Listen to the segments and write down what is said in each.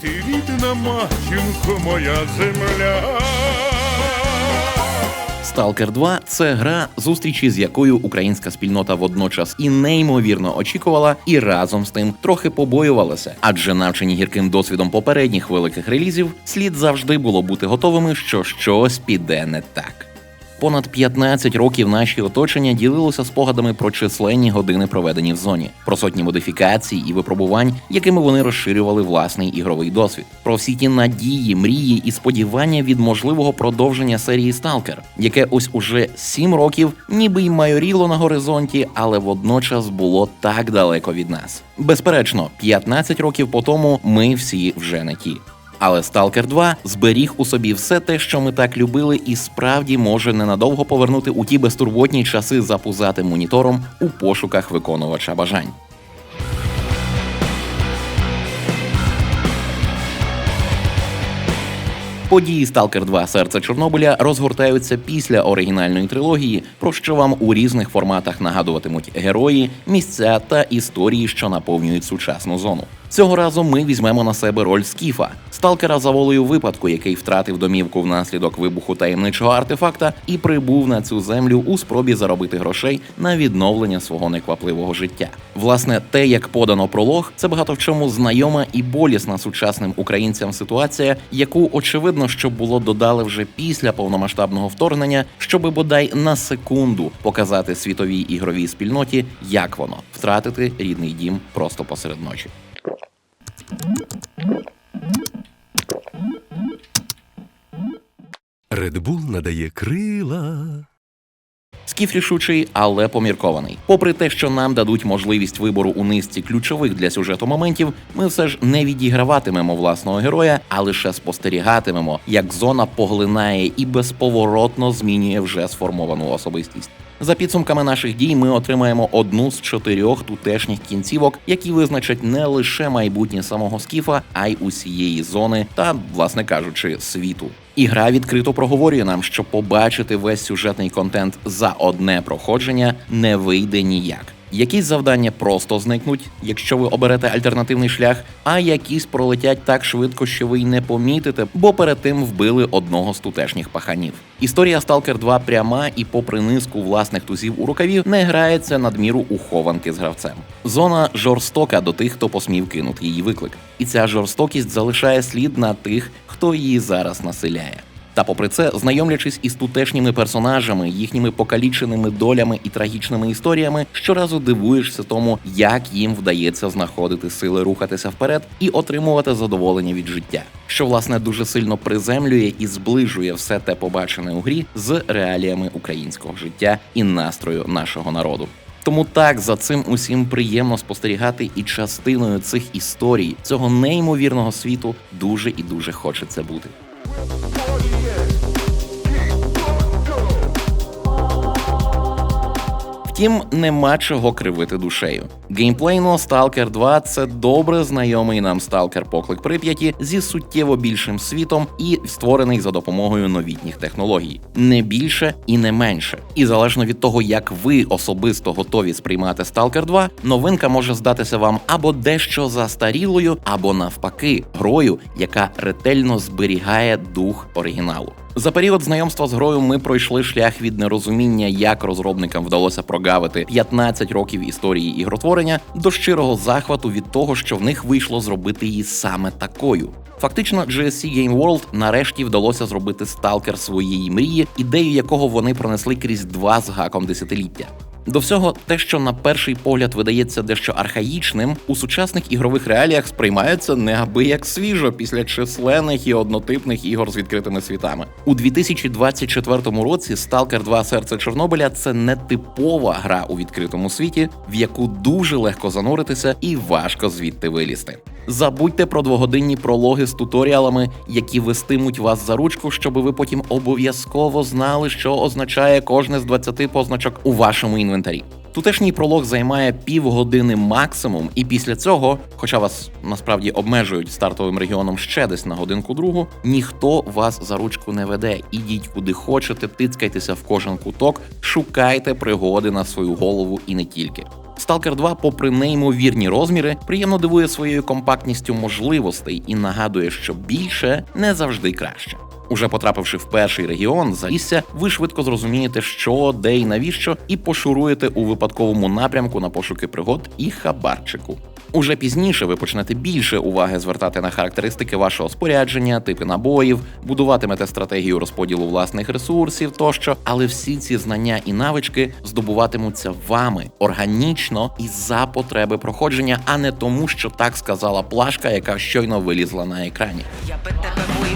Ти рідна матінко, моя земля. Stalker 2 – це гра, зустрічі з якою українська спільнота водночас і неймовірно очікувала, і разом з тим трохи побоювалася. Адже навчені гірким досвідом попередніх великих релізів, слід завжди було бути готовими, що щось піде не так. Понад 15 років наші оточення ділилося спогадами про численні години, проведені в зоні, про сотні модифікацій і випробувань, якими вони розширювали власний ігровий досвід, про всі ті надії, мрії і сподівання від можливого продовження серії Сталкер, яке ось уже 7 років ніби й майоріло на горизонті, але водночас було так далеко від нас. Безперечно, 15 років по тому ми всі вже не ті. Але Stalker 2 зберіг у собі все те, що ми так любили, і справді може ненадовго повернути у ті безтурботні часи за пузатим монітором у пошуках виконувача бажань. Події Stalker 2 Серце Чорнобиля розгортаються після оригінальної трилогії, про що вам у різних форматах нагадуватимуть герої, місця та історії, що наповнюють сучасну зону. Цього разу ми візьмемо на себе роль Скіфа, сталкера за волею випадку, який втратив домівку внаслідок вибуху таємничого артефакта і прибув на цю землю у спробі заробити грошей на відновлення свого неквапливого життя. Власне, те, як подано пролог, це багато в чому знайома і болісна сучасним українцям ситуація, яку очевидно, що було додали вже після повномасштабного вторгнення, щоби бодай на секунду показати світовій ігровій спільноті, як воно втратити рідний дім просто посеред ночі. Bull надає крила. Скіф рішучий, але поміркований. Попри те, що нам дадуть можливість вибору у низці ключових для сюжету моментів, ми все ж не відіграватимемо власного героя, а лише спостерігатимемо, як зона поглинає і безповоротно змінює вже сформовану особистість. За підсумками наших дій, ми отримаємо одну з чотирьох тутешніх кінцівок, які визначать не лише майбутнє самого скіфа, а й усієї зони та, власне кажучи, світу. І гра відкрито проговорює нам, що побачити весь сюжетний контент за одне проходження не вийде ніяк. Якісь завдання просто зникнуть, якщо ви оберете альтернативний шлях, а якісь пролетять так швидко, що ви й не помітите, бо перед тим вбили одного з тутешніх паханів. Історія Stalker 2 пряма і, попри низку власних тузів у рукаві, не грається надміру у хованки з гравцем. Зона жорстока до тих, хто посмів кинути її виклик, і ця жорстокість залишає слід на тих, хто її зараз населяє. Та попри це, знайомлячись із тутешніми персонажами, їхніми покаліченими долями і трагічними історіями, щоразу дивуєшся тому, як їм вдається знаходити сили рухатися вперед і отримувати задоволення від життя, що власне дуже сильно приземлює і зближує все те побачене у грі з реаліями українського життя і настрою нашого народу. Тому так за цим усім приємно спостерігати, і частиною цих історій, цього неймовірного світу, дуже і дуже хочеться бути. Втім, нема чого кривити душею. Геймплейно Stalker 2 це добре знайомий нам Stalker Поклик Прип'яті зі суттєво більшим світом і створений за допомогою новітніх технологій. Не більше і не менше. І залежно від того, як ви особисто готові сприймати Stalker 2, новинка може здатися вам або дещо застарілою, або навпаки, грою, яка ретельно зберігає дух оригіналу. За період знайомства з грою ми пройшли шлях від нерозуміння, як розробникам вдалося прогавити 15 років історії ігротворення, до щирого захвату від того, що в них вийшло зробити її саме такою. Фактично, GSC Game World нарешті вдалося зробити сталкер своєї мрії, ідею якого вони пронесли крізь два з гаком десятиліття. До всього, те, що на перший погляд видається дещо архаїчним, у сучасних ігрових реаліях сприймається неабияк свіжо після численних і однотипних ігор з відкритими світами. У 2024 році Stalker 2 Серце Чорнобиля це не типова гра у відкритому світі, в яку дуже легко зануритися і важко звідти вилізти. Забудьте про двогодинні прологи з туторіалами, які вестимуть вас за ручку, щоб ви потім обов'язково знали, що означає кожне з 20 позначок у вашому інвентарі. Тутешній пролог займає півгодини максимум, і після цього, хоча вас насправді обмежують стартовим регіоном ще десь на годинку другу, ніхто вас за ручку не веде. Ідіть куди хочете, тицькайтеся в кожен куток, шукайте пригоди на свою голову і не тільки. Stalker 2, попри неймовірні розміри, приємно дивує своєю компактністю можливостей і нагадує, що більше не завжди краще. Уже потрапивши в перший регіон залісся, ви швидко зрозумієте, що, де і навіщо, і пошуруєте у випадковому напрямку на пошуки пригод і хабарчику. Уже пізніше ви почнете більше уваги звертати на характеристики вашого спорядження, типи набоїв, будуватимете стратегію розподілу власних ресурсів тощо, але всі ці знання і навички здобуватимуться вами органічно і за потреби проходження, а не тому, що так сказала плашка, яка щойно вилізла на екрані. Я би тебе, мой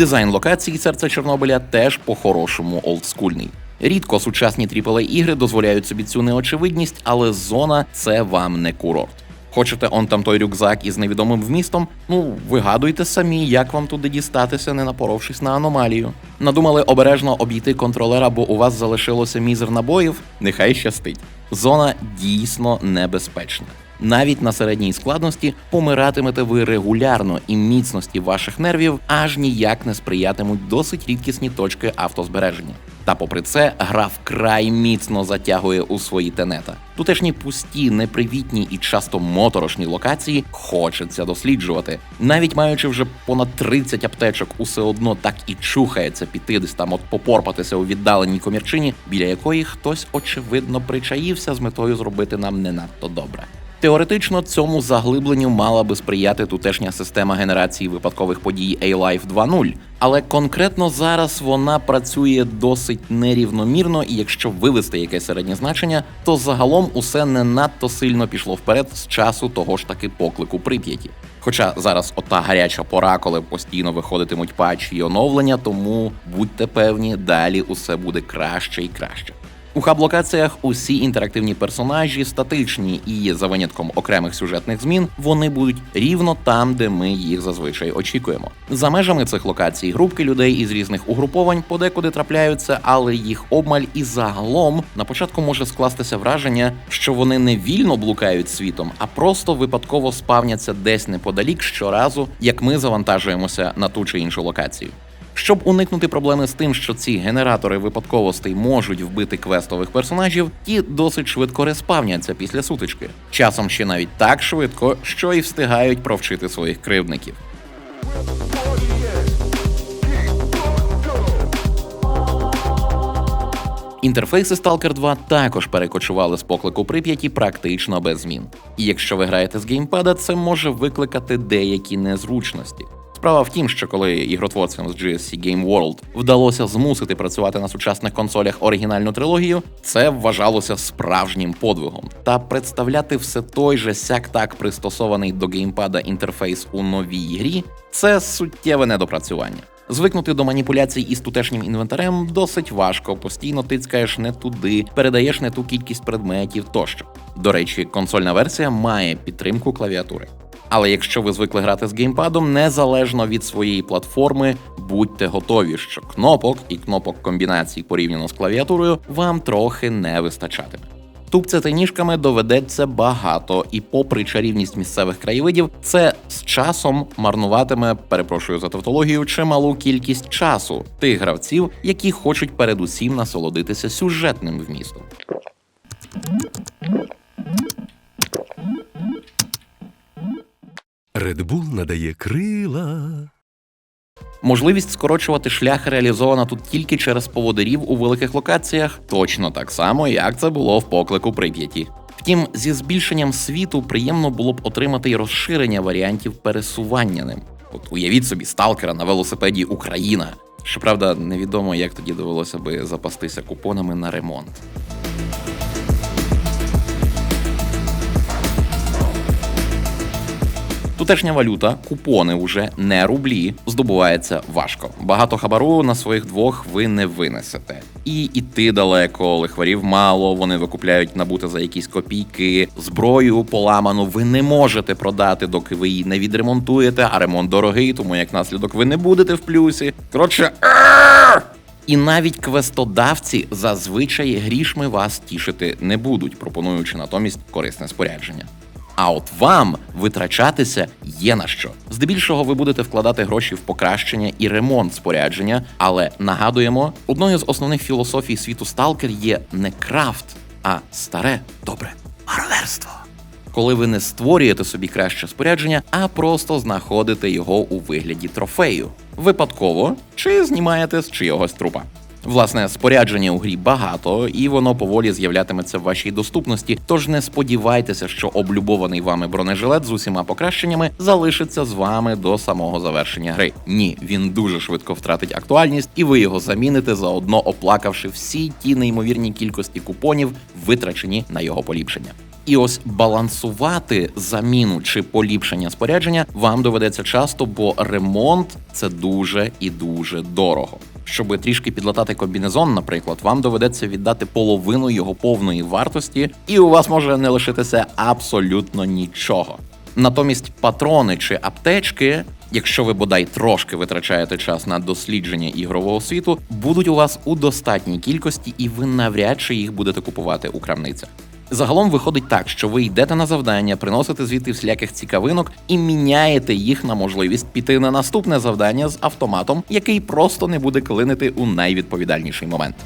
Дизайн локацій серця Чорнобиля теж по-хорошому олдскульний. Рідко сучасні aaa ігри дозволяють собі цю неочевидність, але зона це вам не курорт. Хочете он там той рюкзак із невідомим вмістом? Ну, вигадуйте самі, як вам туди дістатися, не напоровшись на аномалію. Надумали обережно обійти контролера, бо у вас залишилося мізер набоїв? Нехай щастить. Зона дійсно небезпечна. Навіть на середній складності помиратимете ви регулярно, і міцності ваших нервів аж ніяк не сприятимуть досить рідкісні точки автозбереження. Та попри це, гра вкрай міцно затягує у свої тенета. Тутешні пусті, непривітні і часто моторошні локації хочеться досліджувати. Навіть маючи вже понад 30 аптечок, усе одно так і чухається піти десь там от попорпатися у віддаленій комірчині, біля якої хтось очевидно причаївся з метою зробити нам не надто добре. Теоретично цьому заглибленню мала би сприяти тутешня система генерації випадкових подій A-Life 2.0, але конкретно зараз вона працює досить нерівномірно, і якщо вивести якесь середнє значення, то загалом усе не надто сильно пішло вперед з часу того ж таки поклику Прип'яті. Хоча зараз ота гаряча пора, коли постійно виходитимуть патчі і оновлення, тому будьте певні, далі усе буде краще і краще. У хаб-локаціях усі інтерактивні персонажі статичні і за винятком окремих сюжетних змін вони будуть рівно там, де ми їх зазвичай очікуємо. За межами цих локацій групки людей із різних угруповань подекуди трапляються, але їх обмаль і загалом на початку може скластися враження, що вони не вільно блукають світом, а просто випадково спавняться десь неподалік щоразу, як ми завантажуємося на ту чи іншу локацію. Щоб уникнути проблеми з тим, що ці генератори випадковостей можуть вбити квестових персонажів, ті досить швидко респавняться після сутички. Часом ще навіть так швидко, що і встигають провчити своїх кривдників. Інтерфейси Stalker 2 також перекочували з поклику Прип'яті практично без змін. І якщо ви граєте з геймпада, це може викликати деякі незручності. Справа в тім, що коли ігротворцям з GSC Game World вдалося змусити працювати на сучасних консолях оригінальну трилогію, це вважалося справжнім подвигом. Та представляти все той же сяк так пристосований до геймпада інтерфейс у новій грі це суттєве недопрацювання. Звикнути до маніпуляцій із тутешнім інвентарем досить важко, постійно тицькаєш не туди, передаєш не ту кількість предметів тощо. До речі, консольна версія має підтримку клавіатури. Але якщо ви звикли грати з геймпадом, незалежно від своєї платформи, будьте готові, що кнопок і кнопок комбінацій порівняно з клавіатурою вам трохи не вистачатиме. Тупцяти ніжками доведеться багато, і попри чарівність місцевих краєвидів, це з часом марнуватиме, перепрошую за тавтологію, чималу кількість часу тих гравців, які хочуть передусім насолодитися сюжетним вмістом. Bull надає крила. Можливість скорочувати шлях реалізована тут тільки через поводирів у великих локаціях, точно так само, як це було в поклику Прип'яті. Втім, зі збільшенням світу приємно було б отримати й розширення варіантів пересування ним. От уявіть собі сталкера на велосипеді Україна. Щоправда, невідомо, як тоді довелося би запастися купонами на ремонт. Тутешня валюта, купони уже не рублі, здобувається важко. Багато хабару на своїх двох ви не винесете. І іти далеко, лихварів мало, вони викупляють набути за якісь копійки. Зброю поламану ви не можете продати, доки ви її не відремонтуєте, а ремонт дорогий, тому як наслідок ви не будете в плюсі. Коротше. І навіть квестодавці зазвичай грішми вас тішити не будуть, пропонуючи натомість корисне спорядження. А от вам витрачатися є на що. Здебільшого ви будете вкладати гроші в покращення і ремонт спорядження, але нагадуємо, одною з основних філософій світу сталкер є не крафт, а старе добре мародерство. Коли ви не створюєте собі краще спорядження, а просто знаходите його у вигляді трофею, випадково чи знімаєте з чийогось трупа. Власне, спорядження у грі багато, і воно поволі з'являтиметься в вашій доступності. Тож не сподівайтеся, що облюбований вами бронежилет з усіма покращеннями залишиться з вами до самого завершення гри. Ні, він дуже швидко втратить актуальність, і ви його заміните заодно оплакавши всі ті неймовірні кількості купонів, витрачені на його поліпшення. І ось балансувати заміну чи поліпшення спорядження вам доведеться часто, бо ремонт це дуже і дуже дорого. Щоб трішки підлатати комбінезон, наприклад, вам доведеться віддати половину його повної вартості, і у вас може не лишитися абсолютно нічого. Натомість патрони чи аптечки, якщо ви бодай трошки витрачаєте час на дослідження ігрового світу, будуть у вас у достатній кількості, і ви навряд чи їх будете купувати у крамницях. Загалом виходить так, що ви йдете на завдання, приносите звідти всіляких цікавинок і міняєте їх на можливість піти на наступне завдання з автоматом, який просто не буде клинити у найвідповідальніший момент.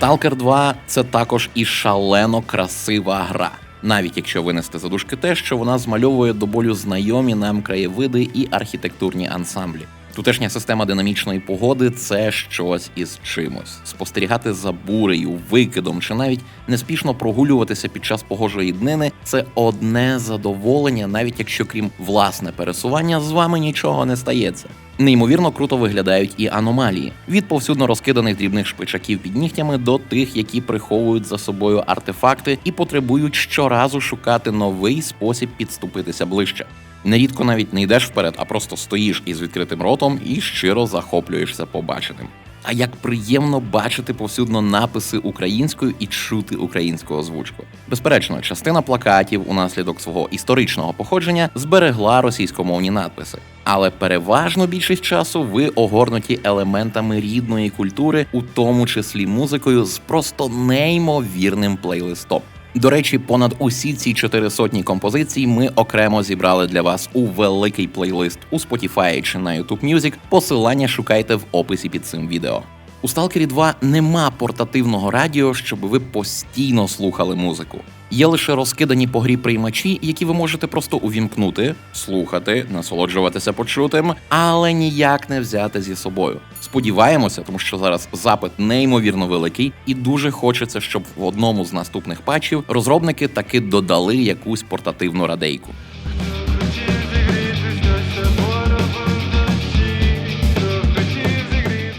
Stalker 2 це також і шалено красива гра. Навіть якщо винести за дужки те, що вона змальовує до болю знайомі нам краєвиди і архітектурні ансамблі. Тутешня система динамічної погоди це щось із чимось. Спостерігати за бурею, викидом чи навіть неспішно прогулюватися під час погожої днини це одне задоволення, навіть якщо крім власне пересування з вами нічого не стається. Неймовірно круто виглядають і аномалії від повсюдно розкиданих дрібних шпичаків під нігтями до тих, які приховують за собою артефакти і потребують щоразу шукати новий спосіб підступитися ближче. Нерідко навіть не йдеш вперед, а просто стоїш із відкритим ротом і щиро захоплюєшся побаченим. А як приємно бачити повсюдно написи українською і чути українську озвучку. Безперечно, частина плакатів унаслідок свого історичного походження зберегла російськомовні надписи. Але переважно більшість часу ви огорнуті елементами рідної культури, у тому числі музикою, з просто неймовірним плейлистом. До речі, понад усі ці чотири сотні композицій ми окремо зібрали для вас у великий плейлист у Spotify чи на YouTube Music. Посилання шукайте в описі під цим відео. У Stalker 2 нема портативного радіо, щоб ви постійно слухали музику. Є лише розкидані по грі приймачі, які ви можете просто увімкнути, слухати, насолоджуватися почутим, але ніяк не взяти зі собою. Сподіваємося, тому що зараз запит неймовірно великий, і дуже хочеться, щоб в одному з наступних патчів розробники таки додали якусь портативну радейку.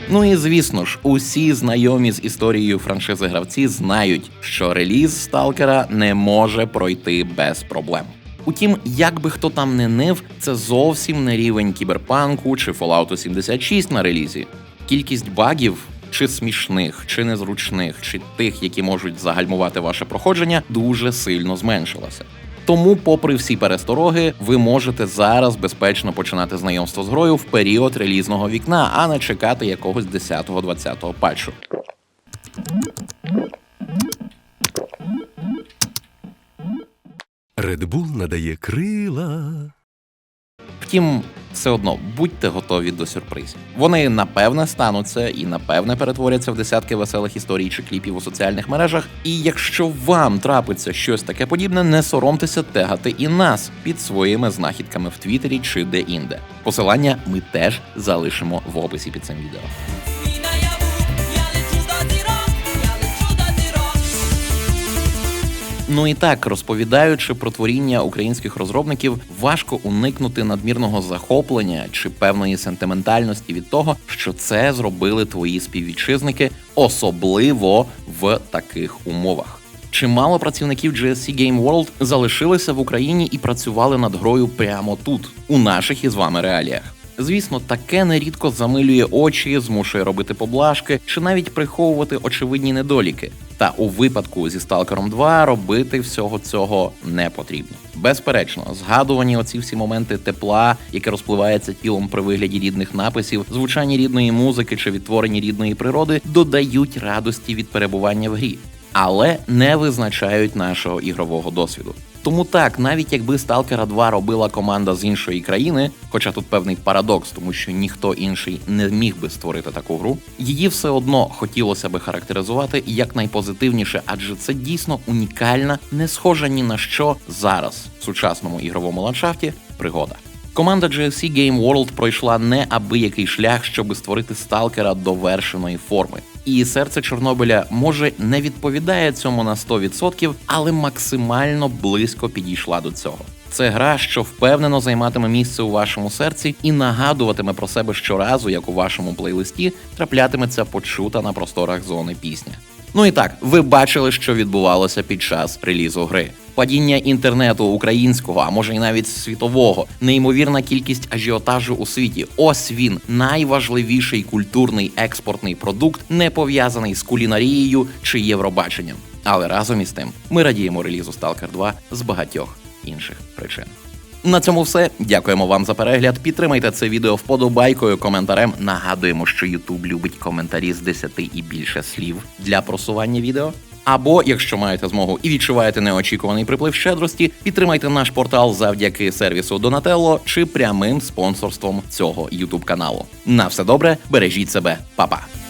Ну і звісно ж, усі знайомі з історією франшизи гравці знають, що реліз сталкера не може пройти без проблем. Утім, як би хто там не нив, це зовсім не рівень кіберпанку чи Fallout 76 на релізі. Кількість багів, чи смішних, чи незручних, чи тих, які можуть загальмувати ваше проходження, дуже сильно зменшилася. Тому, попри всі перестороги, ви можете зараз безпечно починати знайомство з грою в період релізного вікна, а не чекати якогось 10-20 патчу. Red Bull надає крила. Втім, все одно будьте готові до сюрпризів. Вони напевне стануться і напевне перетворяться в десятки веселих історій чи кліпів у соціальних мережах. І якщо вам трапиться щось таке подібне, не соромтеся тегати і нас під своїми знахідками в Твіттері чи де-інде. Посилання ми теж залишимо в описі під цим відео. Ну і так, розповідаючи про творіння українських розробників, важко уникнути надмірного захоплення чи певної сентиментальності від того, що це зробили твої співвітчизники, особливо в таких умовах. Чимало працівників GSC Game World залишилися в Україні і працювали над грою прямо тут, у наших із вами реаліях. Звісно, таке нерідко замилює очі, змушує робити поблажки чи навіть приховувати очевидні недоліки. Та у випадку зі Сталкером 2 робити всього цього не потрібно. Безперечно, згадувані оці всі моменти тепла, яке розпливається тілом при вигляді рідних написів, звучання рідної музики чи відтворення рідної природи додають радості від перебування в грі, але не визначають нашого ігрового досвіду. Тому так, навіть якби Сталкера 2 робила команда з іншої країни, хоча тут певний парадокс, тому що ніхто інший не міг би створити таку гру, її все одно хотілося би характеризувати як найпозитивніше, адже це дійсно унікальна, не схожа ні на що зараз в сучасному ігровому ландшафті пригода. Команда GSC Game World пройшла неабиякий шлях, щоби створити сталкера довершеної форми. І серце Чорнобиля може не відповідає цьому на 100%, але максимально близько підійшла до цього. Це гра, що впевнено займатиме місце у вашому серці і нагадуватиме про себе щоразу, як у вашому плейлисті траплятиметься почута на просторах зони пісня. Ну і так, ви бачили, що відбувалося під час релізу гри. Падіння інтернету українського, а може й навіть світового, неймовірна кількість ажіотажу у світі. Ось він найважливіший культурний експортний продукт, не пов'язаний з кулінарією чи Євробаченням. Але разом із тим ми радіємо релізу Stalker 2 з багатьох інших причин. На цьому все. Дякуємо вам за перегляд. Підтримайте це відео вподобайкою, коментарем. Нагадуємо, що YouTube любить коментарі з 10 і більше слів для просування відео. Або, якщо маєте змогу і відчуваєте неочікуваний приплив щедрості, підтримайте наш портал завдяки сервісу Donatello чи прямим спонсорством цього YouTube каналу. На все добре, бережіть себе, Па-па!